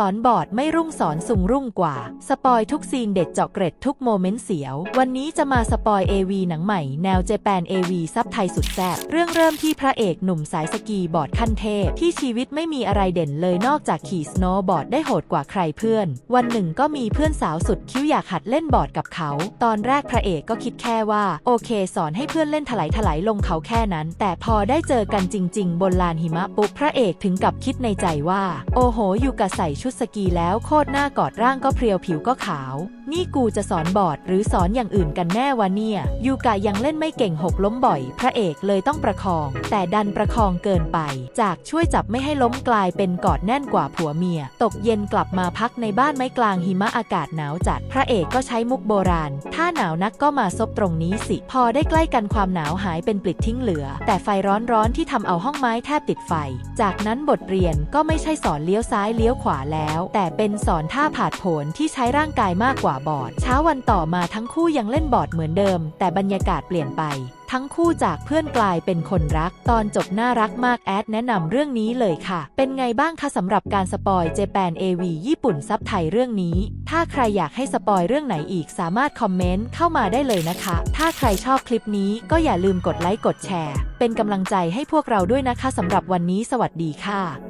สอนบอดไม่รุ่งสอนสุงรุ่งกว่า สปอยทุกซีนเด็ดเจาะเกร็ดทุกโมเมนต์เสียว วันนี้จะมาสปอย AV หนังใหม่ แนวเจแปน AV ซับไทยสุดแซ่บเรื่องเริ่มที่พระเอกหนุ่มสายสกีบอร์ดขั้นเทพ ที่ชีวิตไม่มีอะไรเด่นเลยนอกจากขี่สโนว์บอร์ดได้โหดกว่าใครเพื่อน วันหนึ่งก็มีเพื่อนสาวสุดคิ้วอยากหัดเล่นบอร์ดกับเขา ตอนแรกพระเอกก็คิดแค่ว่า โอเค สอนให้เพื่อนเล่นถลายถลายลงเขาแค่นั้น แต่พอได้เจอกันจริง ๆ บนลานหิมะปุ๊บพระเอกถึงกับคิดในใจว่า โอ้โหอยู่กับใส่ชุดุดสกีแล้วโคตรหน้ากอดร่างก็เพรียวผิวก็ขาว นี่กูจะสอนบอร์ดหรือสอนอย่างอื่นกันแน่วะเนี่ย ยูกะยังเล่นไม่เก่งหกล้มบ่อย พระเอกเลยต้องประคอง แต่ดันประคองเกินไป จากช่วยจับไม่ให้ล้มกลายเป็นกอดแน่นกว่าผัวเมีย ตกเย็นกลับมาพักในบ้านไม้กลางหิมะอากาศหนาวจัด พระเอกก็ใช้มุกโบราณ ถ้าหนาวนักก็มาซบตรงนี้สิ พอได้ใกล้กันความหนาวหายเป็นปลิดทิ้งเหลือ แต่ไฟร้อนๆที่ทำเอาห้องไม้แทบติดไฟ จากนั้นบทเรียนก็ไม่ใช่สอนเลี้ยวซ้ายเลี้ยวขวาแล้วแต่เป็นสอนท่าผาดโผนที่ใช้ร่างกายมากกว่าบอร์ด เช้าวันต่อมาทั้งคู่ยังเล่นบอร์ดเหมือนเดิม แต่บรรยากาศเปลี่ยนไป ทั้งคู่จากเพื่อนกลายเป็นคนรัก ตอนจบน่ารักมากแอดแนะนำเรื่องนี้เลยค่ะ เป็นไงบ้างคะสำหรับการสปอยเจแปน AV ญี่ปุ่นซับไทยเรื่องนี้ ถ้าใครอยากให้สปอยเรื่องไหนอีกสามารถคอมเมนต์เข้ามาได้เลยนะคะ ถ้าใครชอบคลิปนี้ก็อย่าลืมกดไลค์กดแชร์ เป็นกำลังใจให้พวกเราด้วยนะคะสำหรับวันนี้สวัสดีค่ะ